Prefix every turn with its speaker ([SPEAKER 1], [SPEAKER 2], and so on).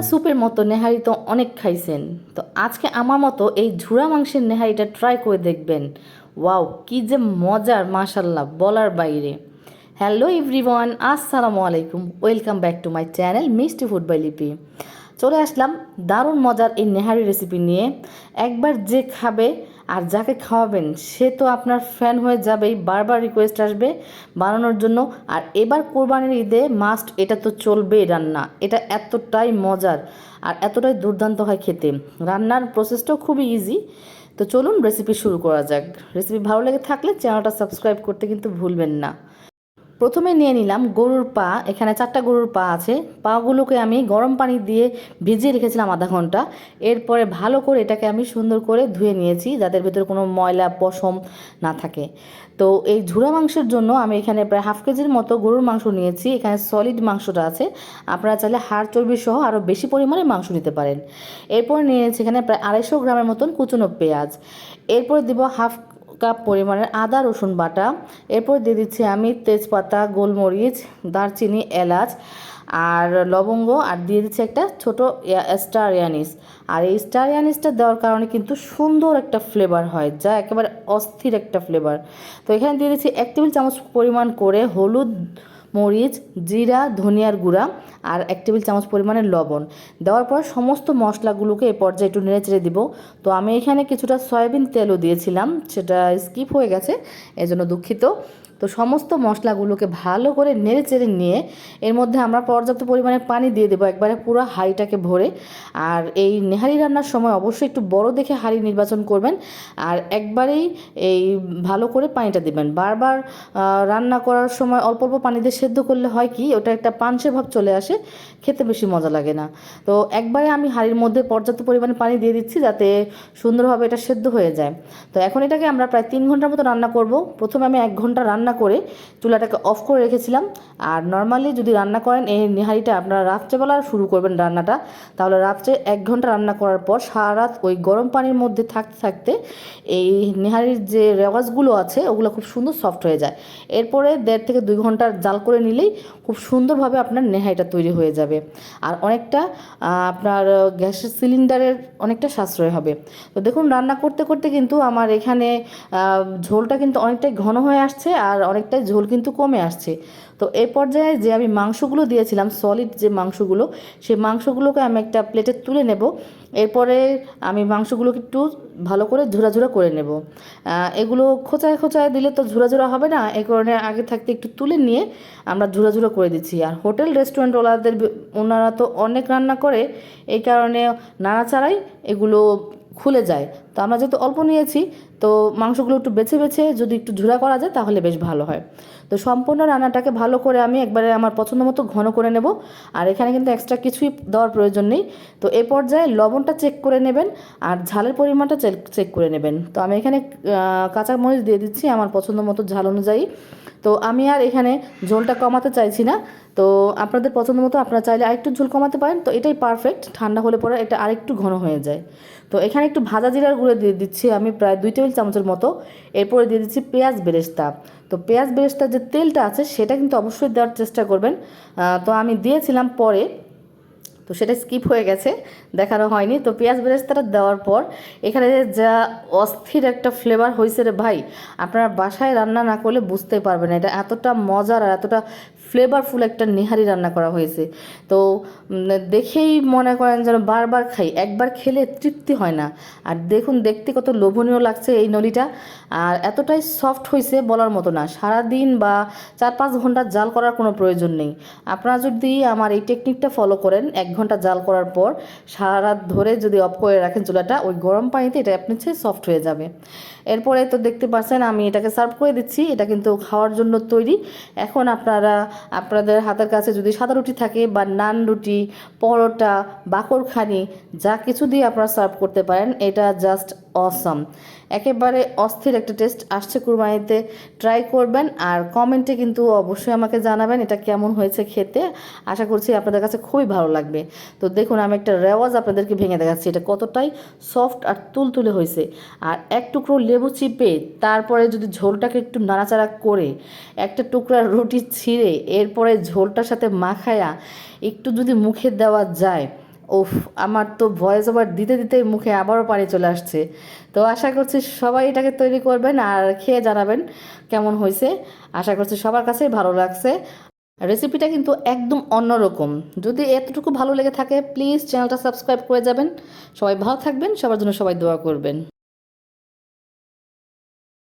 [SPEAKER 1] ভাঙা স্যুপের মতো নেহারি তো অনেক খাইছেন। তো আজকে আমার মতো এই ঝুরা মাংসের নেহারিটা ট্রাই করে দেখবেন। ওয়াও, কি যে মজার মাশাল্লাহ বলার বাইরে। হ্যালো এভরিওয়ান, আসসালামু আলাইকুম, welcome back to my channel Mishti food by Lipi. চলে আসলাম দারুণ মজার এই নেহারি রেসিপি নিয়ে। একবার যে খাবে আর যাকে খাওয়াবেন, সে তো আপনার ফ্যান হয়ে যাবেই। বারবার রিকোয়েস্ট আসবে বানানোর জন্য। আর এবার কোরবানির ঈদে মাস্ট এটা তো চলবেই রান্না। এটা এতটাই মজার আর এতটাই দুর্দান্ত হয় খেতে। রান্নার প্রসেসটাও খুবই ইজি তো চলুন রেসিপি শুরু করা যাক। রেসিপি ভালো লেগে থাকলে চ্যানেলটা সাবস্ক্রাইব করতে কিন্তু ভুলবেন না। প্রথমে নিয়ে নিলাম গরুর পা। এখানে চারটা গরুর পা আছে। পাগুলোকে আমি গরম পানি দিয়ে ভিজিয়ে রেখেছিলাম আধা ঘণ্টা। এরপরে ভালো করে এটাকে আমি সুন্দর করে ধুয়ে নিয়েছি যাদের ভিতরে কোনো ময়লা, পশম না থাকে। তো এই ঝুড়া মাংসের জন্য আমি এখানে প্রায় হাফ কেজির মতো গরুর মাংস নিয়েছি। এখানে সলিড মাংসটা আছে। আপনারা চাইলে হাড় চর্বি সহ আরও বেশি পরিমাণে মাংস নিতে পারেন। এরপর নিয়েছি এখানে প্রায় আড়াইশো গ্রামের মতন কুচনো পেঁয়াজ। এরপরে দিব হাফ কাপ পরিমাণের আদা, রসুন বাটা। এরপর দিয়ে দিচ্ছি আমি তেজপাতা, গোলমরিচ, দারচিনি, এলাচ আর লবঙ্গ আর দিয়ে দিচ্ছি একটা ছোটো স্টার ইয়ানিস। আর এই স্টার ইয়ানিসটা দেওয়ার কারণে কিন্তু সুন্দর একটা ফ্লেভার হয়, যা একেবারে অস্থির একটা ফ্লেভার তো এখানে দিয়ে দিচ্ছি এক টেবিল চামচ পরিমাণ করে হলুদ মরিচ, জিরা, ধনিয়ার গুঁড়া আর এক টেবিল চামচ পরিমাণের লবণ। দেওয়ার পর সমস্ত মশলাগুলোকে এ পর্যায়ে একটু নেড়ে চেড়ে দিব। তো আমি এখানে কিছুটা সয়াবিন তেলও দিয়েছিলাম, সেটা স্কিপ হয়ে গেছে, এজন্য দুঃখিত। তো সমস্ত মশলাগুলোকে ভালো করে নেড়ে চেড়ে নিয়ে এর মধ্যে আমরা পর্যাপ্ত পরিমাণে পানি দিয়ে দেবো একবারে পুরো হাঁড়িটাকে ভরে। আর এই নেহারি রান্নার সময় অবশ্যই একটু বড় দেখে হাঁড়ি নির্বাচন করবেন আর একবারেই এই ভালো করে পানিটা দিবেন। বারবার রান্না করার সময় অল্প অল্প পানি দিয়ে সেদ্ধ করলে হয় কি, ওটা একটা পাঞ্চে ভাব চলে আসে, খেতে বেশি মজা লাগে না। তো একবারে আমি হাঁড়ির মধ্যে পর্যাপ্ত পরিমাণে পানি দিয়ে দিচ্ছি যাতে সুন্দরভাবে এটা সেদ্ধ হয়ে যায়। তো এখন এটাকে আমরা প্রায় তিন ঘণ্টার মতো রান্না করব। প্রথমে আমি এক ঘণ্টা রান্না করে চুলাটাকে অফ করে রেখেছিলাম। আর নর্মালি যদি রান্না করেন, এই নেহারিটা আপনারা রাত্রেবেলা শুরু করবেন রান্নাটা। তাহলে রাত্রে এক ঘণ্টা রান্না করার পর সারা রাত ওই গরম পানির মধ্যে থাকতে থাকতে এই নেহারির যে রেওয়াজগুলো আছে, ওগুলো খুব সুন্দর সফট হয়ে যায়। এরপরে দেড় থেকে দুই ঘণ্টার জাল করে নিলেই খুব সুন্দরভাবে আপনার নেহারিটা তৈরি হয়ে যাবে। আর অনেকটা আপনার গ্যাসের সিলিন্ডারের অনেকটা সাশ্রয় হবে। তো দেখুন, রান্না করতে করতে কিন্তু আমার এখানে ঝোলটা কিন্তু অনেকটাই ঘন হয়ে আসছে। আর অনেকটাই ঝোল কিন্তু কমে আসছে। তো এই পর্যায়ে যে আমি মাংসগুলো দিয়েছিলাম সলিড যে মাংসগুলো, সেই মাংসগুলোকে আমি একটা প্লেটে তুলে নেব। এরপরে আমি মাংসগুলোকে একটু ভালো করে ঝুরাঝুরা করে নেব। এগুলো খোঁচায় খোঁচায় দিলে তো ঝুরাঝুরা হবে না এই কারণে আগে থাকতে একটু তুলে নিয়ে আমরা ঝুরাঝুরা করে দিচ্ছি। আর হোটেল রেস্টুরেন্ট ওলাদের ওনারা তো অনেক রান্না করে, এই কারণে নাড়াচাড়াই এগুলো খুলে যায়। তো আমরা যেহেতু অল্প নিয়েছি তো মাংসগুলো একটু বেছে বেছে যদি একটু ঝুরা করা যায় তাহলে বেশ ভালো হয়। তো সম্পূর্ণ রান্নাটাকে ভালো করে আমি একবারে আমার পছন্দ মতো ঘন করে নেব। আর এখানে কিন্তু এক্সট্রা কিছুই দেওয়ার প্রয়োজন নেই। তো এ পর্যায়ে লবণটা চেক করে নেবেন আর ঝালের পরিমাণটা চেক চেক করে নেবেন। তো আমি এখানে কাঁচা মরিচ দিয়ে দিচ্ছি আমার পছন্দ মতো ঝাল অনুযায়ী। তো আমি আর এখানে ঝোলটা কমাতে চাইছি না। তো আপনাদের পছন্দ মতো আপনারা চাইলে আরেকটু ঝোল কমাতে পারেন। তো এটাই পারফেক্ট ঠান্ডা হলে পরে এটা আরেকটু ঘন হয়ে যায়। তো এখানে একটু ভাজা জিরার গুঁড়ো দিয়ে দিচ্ছি আমি প্রায় দুই টেবিল চামচের মতো। এরপরে দিয়ে দিচ্ছি পেঁয়াজ বেরেস্তা। তো পেঁয়াজ বেরেস্তার যে তেলটা আছে, সেটা কিন্তু অবশ্যই দেওয়ার চেষ্টা করবেন। তো আমি দিয়েছিলাম পরে। তো সেটা স্কিপ হয়ে গেছে, দেখানো হয়নি। তো পেঁয়াজ বেরেস্তাটা দেওয়ার পর, এখানে যা অস্থির একটা ফ্লেভার হয়েছে রে ভাই, আপনারা বাসায় রান্না না করলে বুঝতে পারবেন এটা এতটা মজার আর এতটা ফ্লেভারফুল একটা নেহারি রান্না করা হয়েছে। তো দেখেই মনে করেন যেন বারবার খাই, একবার খেলে তৃপ্তি হয় না। আর দেখুন, দেখতে কত লোভনীয় লাগছে এই নলিটা। আর এতটাই সফট হয়েছে বলার মতো না। সারাদিন বা চার পাঁচ ঘণ্টা জাল করার কোনো প্রয়োজন নেই। আপনারা যদি আমার এই টেকনিকটা ফলো করেন, এক ঘণ্টা জাল করার পর সারা রাত ধরে যদি অফ করে রাখেন চুলাটা, ওই গরম পানিতে এটা আপনি সফট হয়ে যাবে। এরপরে তো দেখতে পাচ্ছেন, আমি এটাকে সার্ভ করে দিচ্ছি। এটা কিন্তু খাওয়ার জন্য তৈরি। এখন আপনারা আপনাদের হাতের কাছে যদি সাদা রুটি থাকে বা নান রুটি, পরোটা, বাকরখানি, যা কিছু দিয়ে আপনারা সার্ভ করতে পারেন, এটা জাস্ট অসম একেবারে অস্থির একটা টেস্ট আসছে কুরবানিতে। ট্রাই করবেন আর কমেন্টে কিন্তু অবশ্যই আমাকে জানাবেন এটা কেমন হয়েছে খেতে। আশা করছি আপনাদের কাছে খুবই ভালো লাগবে। তো দেখুন, আমি একটা রেওয়াজ আপনাদেরকে ভেঙে দেখাচ্ছি। এটা কতটাই সফট আর তুলতুলে হয়েছে। আর এক টুকরো লেবু চিপে তারপরে যদি ঝোলটাকে একটু নাড়াচাড়া করে একটা টুকরা রুটি ছিঁড়ে এরপরে ঝোলটার সাথে মাখায়া একটু যদি মুখে দেওয়া যায় ওফ আমার তো ভয়েস ওভার দিতে দিতে মুখে আবারও পানি চলে আসছে। তো আশা করছি সবাই এটাকে তৈরি করবেন আর খেয়ে জানাবেন কেমন হয়েছে। আশা করছি সবার কাছেই ভালো লাগছে। রেসিপিটা কিন্তু একদম অন্যরকম। যদি এতটুকু ভালো লেগে থাকে প্লিজ চ্যানেলটা সাবস্ক্রাইব করে যাবেন। সবাই ভালো থাকবেন, সবার জন্য সবাই দোয়া করবেন।